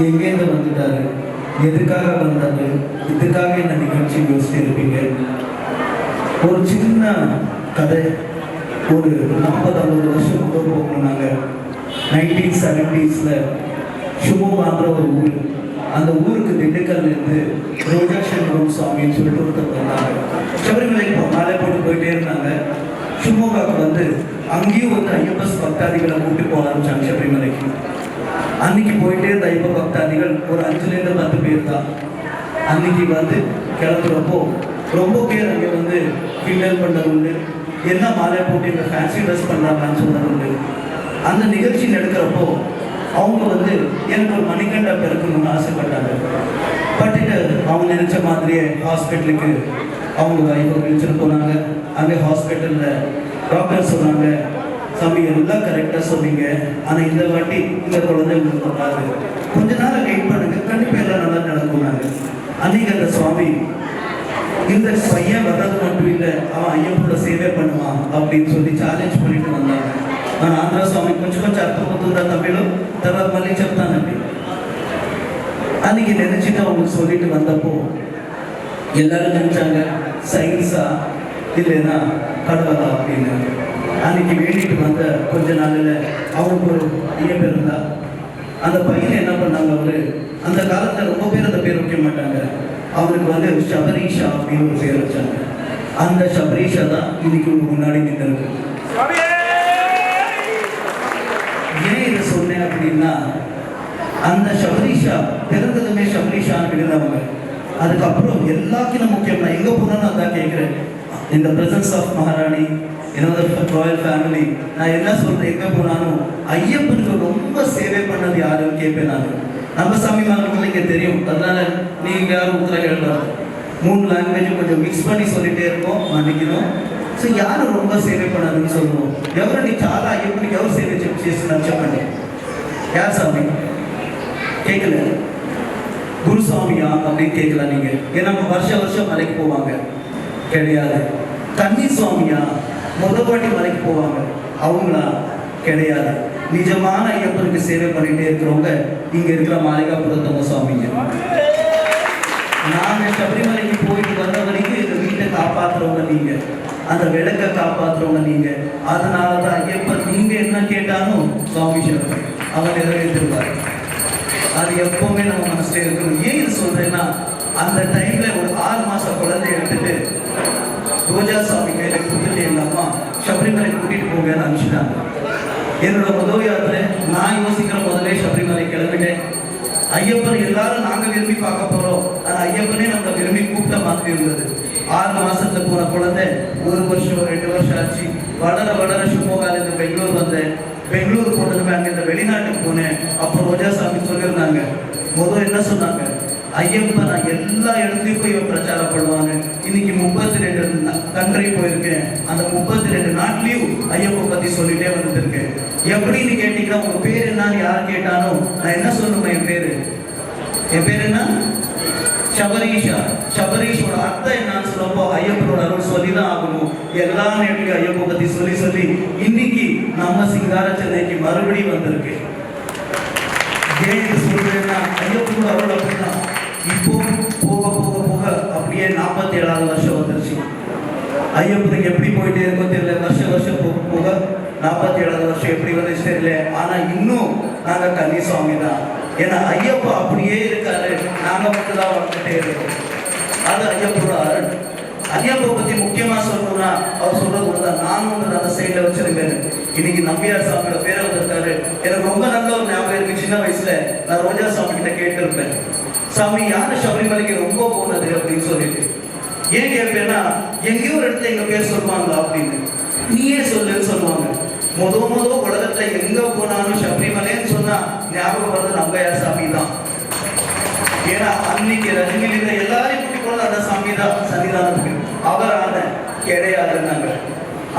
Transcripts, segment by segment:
எங்கேருந்து வந்துட்டாரு? எதுக்காக வந்தாரு? இதுக்காக இந்த நிகழ்ச்சி யோசிச்சிருப்பீங்க? ஒரு சின்ன கதை. ஒரு நாற்பது ஐம்பது வருஷம் கூட போகணும் நைன்டீன் செவன்டீஸில் சுமோவான்ற ஒரு ஊர். அந்த ஊருக்கு திண்டுக்கல்லேருந்து ரோஜா சண்முகம் சுவாமின்னு சொல்லிட்டு ஒருத்தர் வந்தாங்க. சபரிமலைக்கு போ- மாலை போட்டு போயிட்டே இருந்தாங்க. சுமோகாவுக்கு வந்து அங்கேயும் வந்து ஐயப்பஸ் பக்தாதிகளை கூட்டி போக ஆரம்பிச்சாங்க சபரிமலைக்கு. அன்னைக்கு போயிட்டே இருந்த ஐயப்ப பக்தாதிகள் ஒரு அஞ்சுலேருந்து பத்து பேர் தான். அன்னைக்கு வந்து கிளம்புறப்போ ரொம்ப பேர் அங்கே வந்து கிண்டல் பண்ணது உண்டு. என்ன மாலை போட்டு இந்த ஃபேன்சி ட்ரெஸ் பண்ணுறாங்கன்னு சொன்னது உண்டு. அந்த நிகழ்ச்சி நடக்கிறப்போ அவங்க வந்து எனக்கு ஒரு மணிக்கண்டா பிறக்கணும்னு ஆசைப்பட்டாங்க. பட்டுட்டு அவங்க நினைச்ச மாதிரியே ஹாஸ்பிட்டலுக்கு அவங்க வைஃபை நினைச்சிட்டு போனாங்க. அங்கே ஹாஸ்பிட்டலில் டாக்டர் சொன்னாங்க தம்பி எல்லாம் கரெக்டாக சொன்னீங்க. ஆனால் இந்த வாட்டி இந்த குழந்தைங்களுக்கு சொன்னாங்க கொஞ்ச நேரம் கைட் பண்ணுங்க. கண்டிப்பாக எல்லாம் நல்லா நடக்கும்னாங்க அன்னைக்கு அந்த சுவாமி இந்த பையன் வர்றது மட்டும் இல்லை அவன் ஐயப்போட சேவை பண்ணுவான் அப்படின்னு சொல்லி சேலஞ்ச் பண்ணிட்டு வந்தாங்க. சுவாமி கொஞ்சம் கொஞ்சம் அர்த்தம் కొంచెం అర్థమవుతుందా తమిళం తర్వాత செப்தான் చెప్తానండి அன்னைக்கு நினைச்சிட்டு அவங்களுக்கு சொல்லிட்டு வந்தப்போ எல்லாரும் நினைச்சாங்க சயின்ஸா? இல்லைன்னா கடவுளா? அன்னைக்கு வேண்டிட்டு வந்த கொஞ்ச நாளில் அவருக்கு ஒரு ஐயம் இருந்தா அந்த பையனை என்ன பண்ணாங்க அவரு? அந்த காலத்துல ரொம்ப பேர் அந்த பேர் வைக்க மாட்டாங்க. அவருக்கு வந்து சபரீஷா அப்படின்னு ஒரு பேர் வச்சாங்க. அந்த சபரீஷா தான் இன்னைக்கு உங்க முன்னாடி நின்று ஏன் இதை சொன்னேன் அப்படின்னா அந்த சபரீஷா பிறந்ததுமே சபரீஷான்னு விழுந்தவங்க அதுக்கப்புறம் எல்லாத்துக்கும் முக்கியம் நான் எங்க போனாலும் அதான் கேட்கிறேன். இந்த பிரசன்ஸ் ஆஃப் மகாராணி என்னோட ராயல் ஃபேமிலி நான் என்ன சொல்றேன் எங்க போனாலும் ஐயப்பனுக்கு ரொம்ப சேவை பண்ணது யாருன்னு கேட்பேன் நான் நம்ம சாமி மகளுக்கு இங்க தெரியும் அதனால நீங்க யாரும் உத்தரவு எழுதாது மூணு லாங்குவேஜும் கொஞ்சம் மிக்ஸ் பண்ணி சொல்லிட்டே இருக்கோம் மன்னிக்கணும் సో యారు ரொம்ப సేవ పడాలని சொல்லுவோம் ఎవరిని చాలా అయ్యప్పనికి ఎవరు సేవ చెప్పి చేస్తున్నారు చెప్పండి யார் சாமி கேட்கல குருசாமியா அப்படின்னு கேட்கலாம் நீங்க ஏன்னா வருஷம் வருஷம் மலைக்கு போவாங்க கிடையாது கன்னி சுவாமியா முத வாட்டி மலைக்கு போவாங்க. அவங்களா கிடையாது. நிஜமான ஐயப்பனுக்கு சேவை பண்ணிட்டே இருக்கிறவங்க இங்க இருக்கிற மாளிகாபுரத்தவங்க சுவாமிங்க. நாங்க சபரிமலைக்கு போயிட்டு வந்த வரைக்கும் இந்த வீட்டை காப்பாத்துறவங்க நீங்க. அந்த விளக்க காப்பாத்துறவங்க நீங்க. அதனாலதான் ஐயப்பன் நீங்க என்ன கேட்டாலும் சுவாமி சொல்றேன் அவர் நிறைவேற்றிருவார் அது எப்பவுமே நம்ம மனசுல இருக்கணும். ஏன் இது சொல்றேன்னா அந்த டைம்ல ஒரு ஆறு மாச குழந்தை எடுத்துட்டு ரோஜா சாமி கையில சபரிமலை கூட்டிட்டு போங்கன்னு அனுப்பிச்சுட்டாங்க. என்னோட உதவி யாத்திரை நான் யோசிக்கிற முதலே சபரிமலை கிளம்பிட்டேன். ஐயப்பன் எல்லாரும் நாங்க விரும்பி பார்க்க போறோம். ஆனா ஐயப்பனே நம்மளை விரும்பி கூப்பிட்ட மாதிரி இருந்தது. ஆறு மாசத்துல போன குழந்தை ஒரு வருஷம் ரெண்டு வருஷம் ஆச்சு. வளர வளர சுமோகாலேருந்து பெங்களூர் வந்தேன். பெங்களூர் போனதுமே அங்க இந்த வெளிநாட்டுக்கு போனேன். அப்போ ரோஜா சாமி சொல்லியிருந்தாங்க. முதல் என்ன சொன்னாங்க? ஐயப்பன் நான் எல்லா இடத்துலையும் போய் இவன் பிரச்சாரம் பண்ணுவாங்க இன்னைக்கு முப்பத்தி ரெண்டு கண்ட்ரி போயிருக்கேன். அந்த முப்பத்தி ரெண்டு நாட்டிலையும் ஐயப்ப பத்தி சொல்லிட்டே வந்துருக்கேன். எப்படின்னு கேட்டீங்கன்னா உங்க பேர் என்னன்னு யார் கேட்டாலும் நான் என்ன சொல்லணும் என் பேரு? என் பேர் என்ன? சபரீஷா. சபரீஷோட அர்த்தம் என்னன்னு சொல்லப்போ ஐயப்பனோட அருள் சொல்லி தான் ஆகணும். எல்லா நேரத்துலையும் ஐயப்ப பத்தி சொல்லி சொல்லி இன்னைக்கு நம்ம சிங்கார சென்னைக்கு மறுபடியும் வந்திருக்கு ஏன் சொல்றேன்னா ஐயப்பனோட அருள் அப்படின்னா இப்போ போக போக போக அப்படியே நாற்பத்தி ஏழாவது வருஷம் வந்துருச்சு. ஐயப்பனுக்கு எப்படி போயிட்டே இருக்கோ தெரியல. வருஷம் வருஷம் போக போக நாற்பத்தி ஏழாவது வருஷம் எப்படி வந்துச்சு தெரியல. ஆனால் இன்னும் நாங்கள் கன்னிசுவாமி தான். ஏன்னா ஐயப்பா அப்படியே இருக்காரு. நாங்கள் மட்டும் தான் வந்துட்டே இருக்கோம். அது ஐயப்போட அருள். ஐயப்பா பற்றி முக்கியமா சொல்லணும்னா அவர் சொல்றது ஒன்றுதான் நான் ஒன்று அந்த சைட்ல வச்சிருக்கேன் இன்னைக்கு நம்பியார் சாமியோட பேரை வந்திருக்காரு. எனக்கு ரொம்ப நல்ல ஒரு ஞாபகம் இருக்கு. சின்ன வயசுல நான் ரோஜா சாமி கிட்ட கேட்டிருப்பேன். சாமி யாரு சபரிமலைக்கு ரொம்ப போனது அப்படின்னு சொல்லிட்டு? ஏன் கேட்பேன்னா எங்கேயோ ஒரு இடத்துல எங்க பேர் சொல்லுவாங்க அப்படின்னு. நீயே சொல்லுன்னு சொல்லுவாங்க. முத முத உலகத்துல எங்க போனாலும் சபரிமலைன்னு சொன்னா ஞாபகம் வர்றது நம்பையார் சாமி தான். ஏன்னா அன்னைக்கு ரஜினியில் இருந்த எல்லாரையும் கூட்டி போனது அந்த சாமி தான் சன்னிதானத்துக்கு. அவரான கிடையாதுன்னாங்க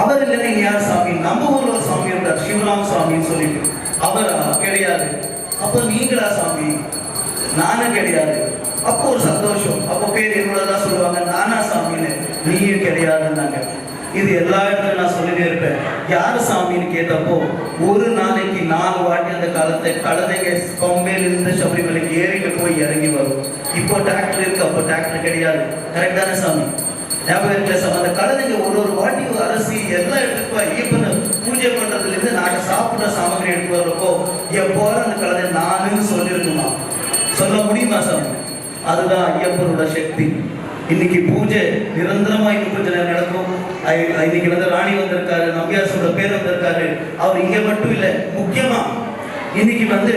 அவர் இல்லைன்னா யார் சாமி? நம்ம ஊர்ல ஒரு சாமி இருந்தார் சிவராம் சாமின்னு சொல்லிட்டு. அவரா? கிடையாது அப்ப நீங்களா சாமி? நானும் கிடையாது. அப்போ ஒரு சந்தோஷம். அப்போ பேர் இவ்வளோதான் சொல்லுவாங்க நானா சாமின்னு. நீயும் கிடையாதுன்னாங்க இது எல்லா இடத்துலையும் நான் சொல்லிட்டே இருப்பேன். யார் சாமின்னு கேட்டப்போ ஒரு நாளைக்கு நாலு வாட்டி அந்த காலத்தை கழுதைங்க கொம்பையிலிருந்து சபரிமலைக்கு ஏறிட்டு போய் இறங்கி வரும். இப்போ டிராக்டர் இருக்கு அப்போ டிராக்டர் கிடையாது. கரெக்ட் தானே சாமி? ஞாபகம் இருக்கல சாமி? அந்த கழுதைங்க ஒரு ஒரு வாட்டி அரசி எல்லா எடுத்துட்டு போய் பூஜை பண்றதுல இருந்து நாங்க சாப்பிட்ற சாமகிரி எடுத்து வர்றப்போ எப்போ அந்த கழுதை நானுன்னு சொல்லியிருக்கணும் சொல்ல முடியுமா சாமி அதுதான் ஐயப்பனோட சக்தி. இன்னைக்கு பூஜை நிரந்தரமா இன்னும் கொஞ்ச நேரம் நடக்கும் இன்னைக்கு வந்து ராணி வந்திருக்காரு நம்பியாசோட பேர் வந்திருக்காரு. அவர் இங்க மட்டும் இல்லை முக்கியமா இன்னைக்கு வந்து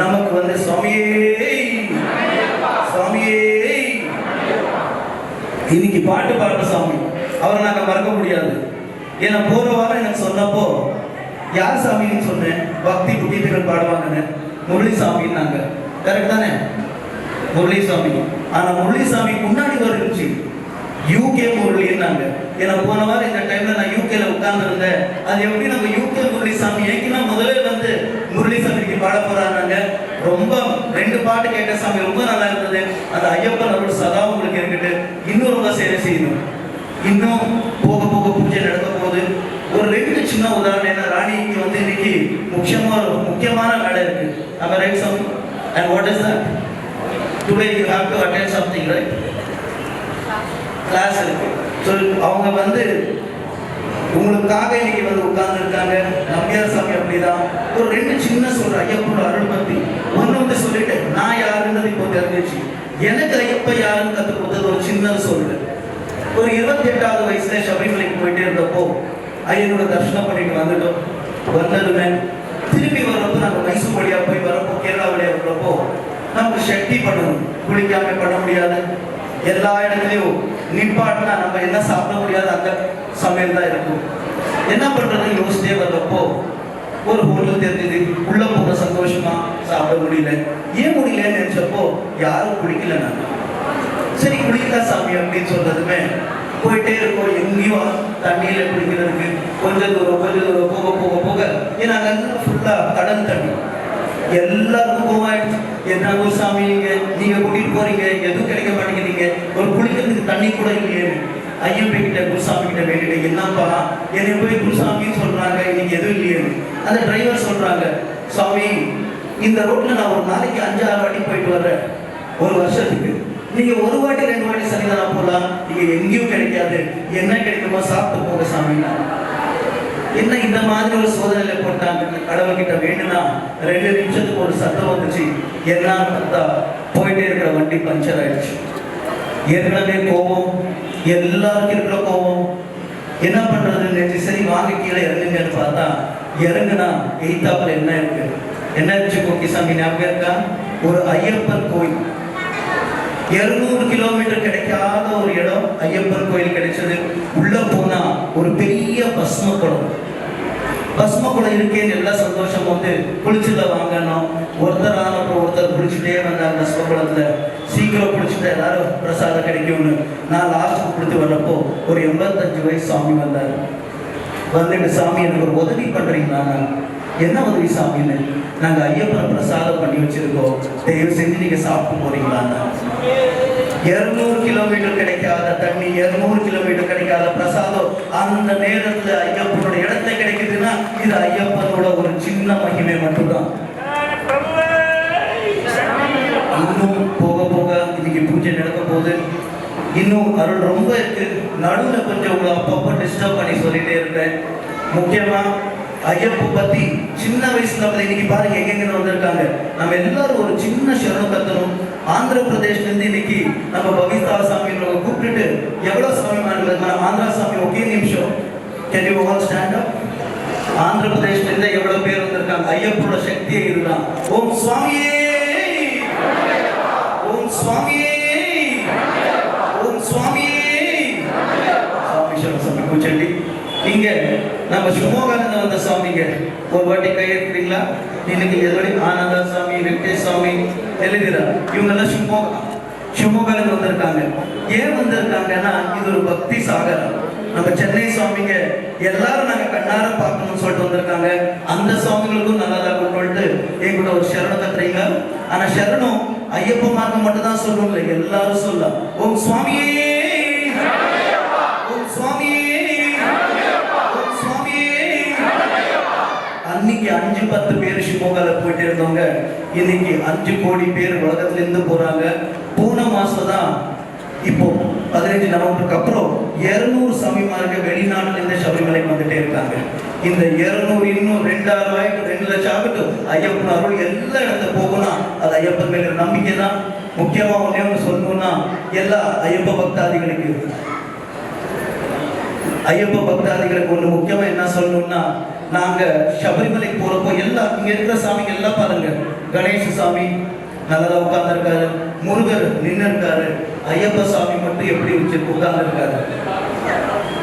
நமக்கு வந்து சுவாமியே சுவாமியே. இன்னைக்கு பாட்டு பாடுற சாமி அவரை நாங்க மறக்க முடியாது. ஏன்னா போற வாரம் எனக்கு சொன்னப்போ யார் சாமின்னு சொன்னேன்? பக்தி புத்தீட்டுகள் பாடுவாங்கன்னு. முரளி சாமின்னாங்க கரெக்ட் தானே? முரளிசாமி. ஆனா முரளிசாமி முன்னாடி வருச்சு யூகே முரளின்னாங்க ஏன்னா போன வாரம் இந்த டைம்ல நான் யூகேல உட்கார்ந்துருந்தேன். அது எப்படி நம்ம யூகே முரளிசாமி ஏன்னா முதல்ல வந்து முரளிசாமிக்கு பாட போறாங்க ரொம்ப ரெண்டு பாட்டு கேட்ட சாமி ரொம்ப நல்லா இருந்தது. அந்த ஐயப்பன் அருள் சதா உங்களுக்கு இருக்கட்டு இன்னும் ரொம்ப சேவை செய்யணும். இன்னும் போக போக பூஜை நடக்க போகுது. ஒரு ரெண்டு சின்ன உதாரணம். என்ன ராணிக்கு வந்து இன்னைக்கு முக்கியமான முக்கியமான வேலை இருக்கு. நம்ம ரைட் சாமி? And what is that? Today you have to attend something, right? Class. இருக்கு ஸோ அவங்க வந்து உங்களுக்காக இன்னைக்கு வந்து உட்கார்ந்து இருக்காங்க நம்பியார் சாமி அப்படிதான் ஒரு ரெண்டு சின்ன சொல்ற ஐயப்பனோட அருள் பத்தி ஒண்ணு வந்து சொல்லிட்டேன் நான் யாருன்றது இப்போ தெரிஞ்சிச்சு எனக்கு ஐயப்ப யாருன்னு கத்து கொடுத்தது ஒரு சின்ன சொல்லு ஒரு இருபத்தி எட்டாவது வயசுல சபரிமலைக்கு போயிட்டே இருந்தப்போ ஐயனோட தர்ஷனம் பண்ணிட்டு வந்துட்டோம் வந்ததுமே திரும்பி வரப்போ நம்ம மைசூர் வழியா போய் வரப்போ கேரளா வழியா வரப்போ நமக்கு சக்தி பண்ணணும் குளிக்காம பண்ண முடியாது எல்லா இடத்துலையும் நிப்பாட்டினா நம்ம என்ன சாப்பிட முடியாது அந்த சமையல் தான் இருக்கும். என்ன பண்றது யோசிச்சே வர்றப்போ ஒரு ஹோட்டல் தெரிஞ்சது. உள்ள போக சந்தோஷமா சாப்பிட முடியல. ஏன் முடியலன்னு நினைச்சப்போ யாரும் குடிக்கல நான் சரி குளிக்கலாம் சாமி அப்படின்னு சொல்றதுமே போயிட்டே இருக்கோம். எங்கேயும் தண்ணியில குளிக்கிறதுக்கு கொஞ்சம் தூரம் கொஞ்சம் தூரம் போக போக போக ஏன்னா அங்க ஃபுல்லா கடல் தண்ணி. எல்லாருக்கும் கோவாயிடுச்சு. என்ன ஒரு சாமி நீங்க? நீங்க கூட்டிட்டு போறீங்க. எதுவும் கிடைக்க மாட்டேங்கிறீங்க ஒரு குளிக்கிறதுக்கு தண்ணி கூட இல்லையே. ஐயப்பன் கிட்ட குருசாமி கிட்ட வேண்டிட்டு என்னப்பா? என்னை போய் குருசாமின்னு சொல்றாங்க. இன்னைக்கு எதுவும் இல்லையே. அந்த டிரைவர் சொல்றாங்க சுவாமி இந்த ரோட்ல நான் ஒரு நாளைக்கு அஞ்சு ஆறு வாட்டி போயிட்டு வர்றேன். ஒரு வருஷத்துக்கு. நீங்க ஒரு வாட்டி ரெண்டு வாட்டி சன்னிதானம் போலாம். நீங்க எங்கேயும் கிடைக்காது. என்ன கிடைக்குமோ சாப்பிட்டு போக சாமின்னா என்ன இந்த மாதிரி ஒரு சோதனையில போட்டாங்க? கடவுள்கிட்ட வேணும்னா ரெண்டு நிமிஷத்துக்கு ஒரு சத்தம் வந்துச்சு. என்ன பார்த்தா போயிட்டே இருக்கிற வண்டி பஞ்சர் ஆயிடுச்சு. ஏற்கனவே கோபம் எல்லாருக்கும் இருக்கிற கோபம். என்ன பண்றது? நேற்று சரி வாங்க கீழே இறங்குங்கன்னு பார்த்தா இறங்குனா எய்தாப்புல என்ன இருக்கு? என்ன இருந்துச்சு கோக்கிசாமி ஞாபகம் இருக்கா? ஒரு ஐயப்பன் கோயில். இருநூறு கிலோமீட்டர் கிடைக்காத ஒரு இடம் ஐயப்பன் கோயில் கிடைச்சது. உள்ள போனா ஒரு பெரிய பஸ்ம குளம் பஸ்ம குளம் இருக்கேன்னு எல்லா சந்தோஷம் வந்து குளிச்சுல வாங்கணும் ஒருத்தர் ஆனப்போ ஒருத்தர் குளிச்சுட்டே வந்தாங்க பஸ்ம குளத்துல சீக்கிரம் குளிச்சுட்டு எல்லாரும் பிரசாதம் கிடைக்கும்னு. நான் லாஸ்ட்டுக்கு குளித்து வர்றப்போ ஒரு எண்பத்தஞ்சு வயசு சாமி வந்தார். வந்து சாமி எனக்கு ஒரு உதவி பண்றீங்களா? என்ன உதவி சாமின்னு நாங்க ஐயப்பனை பிரசாதம் பண்ணி வச்சிருக்கோம். தயவு செஞ்சு நீங்க சாப்பிட்டு போறீங்களான்னு இருநூறு கிலோமீட்டர் கிடைக்காத தண்ணி இருநூறு கிலோமீட்டர் கிடைக்காத பிரசாதம் அந்த நேரத்துல ஐயப்பனோட இடத்துல கிடைக்குதுன்னா இது ஐயப்பனோட ஒரு சின்ன மகிமை மட்டும்தான். இன்னும் போக போக இன்னைக்கு பூஜை நடக்க போகுது. இன்னும் அருள் ரொம்ப இருக்கு. நடுவில் கொஞ்சம் உங்களை அப்பப்போ டிஸ்டர்ப் பண்ணி சொல்லிட்டே இருப்பேன் முக்கியமா ஐயப்ப பத்தி சின்ன வயசுல வந்து இன்னைக்கு பாருங்க எங்கெங்க வந்திருக்காங்க. நம்ம எல்லாரும் ஒரு சின்ன சரணம் கத்தணும் ஆந்திர பிரதேஷ்ல இருந்து இன்னைக்கு நம்ம பவிதா சாமி கூப்பிட்டுட்டு எவ்வளவு சாமி நம்ம ஆந்திரா சாமி ஒகே நிமிஷம். Can you all stand up Andhra பிரதேஷ்ல இருந்து எவ்வளவு பேர் வந்திருக்காங்க? ஐயப்போட சக்தியே இதுதான். ஓம் சுவாமியே! ஓம் சுவாமியே ஓம் சுவாமியே சுவாமி சாமி பூச்சண்டி இங்க நம்ம சுமோகானந்த வந்த சுவாமிங்க ஒரு வாட்டி கையெழுத்துறீங்களா இன்னைக்கு எதோடி ஆனந்தா சுவாமி வெங்கடேஷ் சுவாமி எழுதுகிறா இவங்கெல்லாம் சுமோகா சுமோகானந்த வந்திருக்காங்க. ஏன் வந்திருக்காங்கன்னா இது ஒரு பக்தி சாகரம். நம்ம சென்னை சுவாமிங்க எல்லாரும் நாங்க கண்ணார பார்க்கணும்னு சொல்லிட்டு வந்திருக்காங்க. அந்த சுவாமிகளுக்கும் நல்லதா கொண்டு எங்கூட ஒரு சரணம் கட்டுறீங்க ஆனா சரணம் ஐயப்ப மார்க்கம் மட்டும் தான் சொல்லணும் இல்லை எல்லாரும் சொல்லலாம். உங்க சுவாமியே அன்னைக்கு அஞ்சு பத்து பேர் ஷிமோகால போயிட்டு இருந்தவங்க இன்னைக்கு அஞ்சு கோடி பேர் உலகத்துல இருந்து போறாங்க. போன மாசம் தான் இப்போ பதினஞ்சு நவம்பருக்கு அப்புறம் இருநூறு சாமிமார்கள் வெளிநாட்டுல இருந்து சபரிமலைக்கு வந்துட்டே இருக்காங்க. இந்த இருநூறு இன்னும் ரெண்டாயிரம் ஆயிரம் ரெண்டு லட்சம் ஆகட்டும். ஐயப்பன் அருள் எல்லா இடத்துல போகணும் அது ஐயப்பன் மேல நம்பிக்கை தான் முக்கியமா ஒண்ணே ஒன்று சொல்லணும்னா எல்லா ஐயப்ப பக்தாதிகளுக்கு. ஐயப்ப பக்தாதிகளுக்கு ஒண்ணு முக்கியமா என்ன சொல்லணும்னா நாங்க சபரிமலைக்கு போறப்போ எல்லாம் இங்க இருக்கிற சாமிங்க எல்லாம் பாருங்க கணேச சாமி நல்லதா உட்கார்ந்துருக்காரு முருகர் நின்று இருக்காரு ஐயப்ப சாமி மட்டும் எப்படி வச்சு உட்கார்ந்துருக்காரு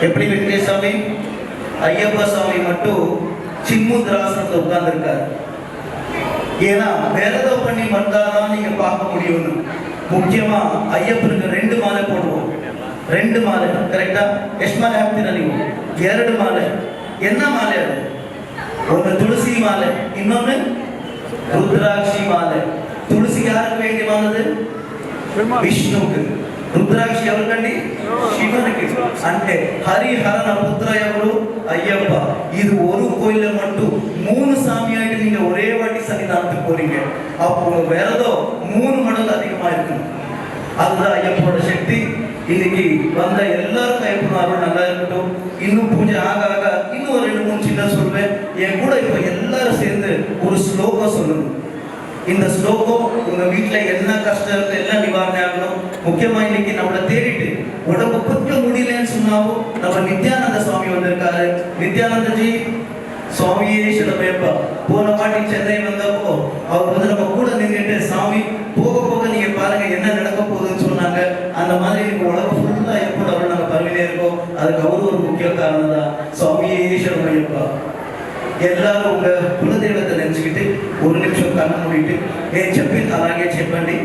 எப்படி வெங்கடேஷ் சாமி ஐயப்ப சாமி மட்டும் சின்முத்ராசனத்தை உட்கார்ந்துருக்காரு ஏன்னா விரதம் பண்ணி வந்தாதான் நீங்க பார்க்க முடியும்னு முக்கியமா ஐயப்பனுக்கு ரெண்டு மாலை போடுவோம் ரெண்டு மாலை கரெக்டா ಎಷ್ಟು ಮಾಲೆ ಹಾಕ್ತೀರಾ ನೀವು ಎರಡು ಮಾಲೆ என்ன மாலை அது ஒன்று துளசி மாலை இன்னொன்னு ருத்ராட்சி மாலை துளசி யாருக்கு வேண்டியமானது విష్ణువుకి రుద్రాక్షి ఎవరికండి శివునికి అంటే ஹரிஹரன புத்திர ఎవరు ஐயப்பா இது ஒரு கோயில மட்டும் மூணு சாமியாயிட்டு நீங்க ஒரே வாட்டி சன்னிதானத்துக்கு போறீங்க அப்போ உங்க விரதம் மூணு மடங்கு அதிகமா இருக்கும் அதுதான் ஐயப்போட சக்தி இன்னைக்கு வந்த எல்லாருக்கும் ஐயப்பன் அருள் நல்லா இருக்கட்டும் இன்னும் பூஜை ஆக ஆக என் கூட இப்போ எல்லாரும் சேர்ந்து ஒரு ஸ்லோகம் சொல்லணும். இந்த ஸ்லோகம் உங்க வீட்டுல என்ன கஷ்டம் இருக்கு எல்லாம் நிவாரணம் ஆகணும் முக்கியமா இன்னைக்கு நம்மளை தேடிட்டு உடம்பு கொஞ்சம் முடியலன்னு சொன்னாலும் நம்ம நித்யானந்த சுவாமி வந்திருக்காரு. நித்யானந்தஜி சுவாமியே சிலப்பேப்பா போன வாட்டி சென்னை வந்தப்போ அவர் வந்து நம்ம கூட நின்றுட்டு சாமி போக போக நீங்க பாருங்க என்ன நடக்க போகுதுன்னு சொன்னாங்க. அந்த மாதிரி இப்போ உலகம் ஃபுல்லா எப்போ நம்ம நாங்க இருக்கோம். அதுக்கு அவரு ஒரு முக்கிய காரணம் தான் சுவாமியே சிலப்பையப்பா ಎಲ್ಲರೂ ಉಂಗ ಕುಲದೇವತೆ ನೆನೆಸಿಟ್ಟು ಒಂದು ನಿಮಿಷ ಕಣ್ಣು ಮೂಡಿಟ್ಟು నేను చెప్పింది అలాగే చెప్పండి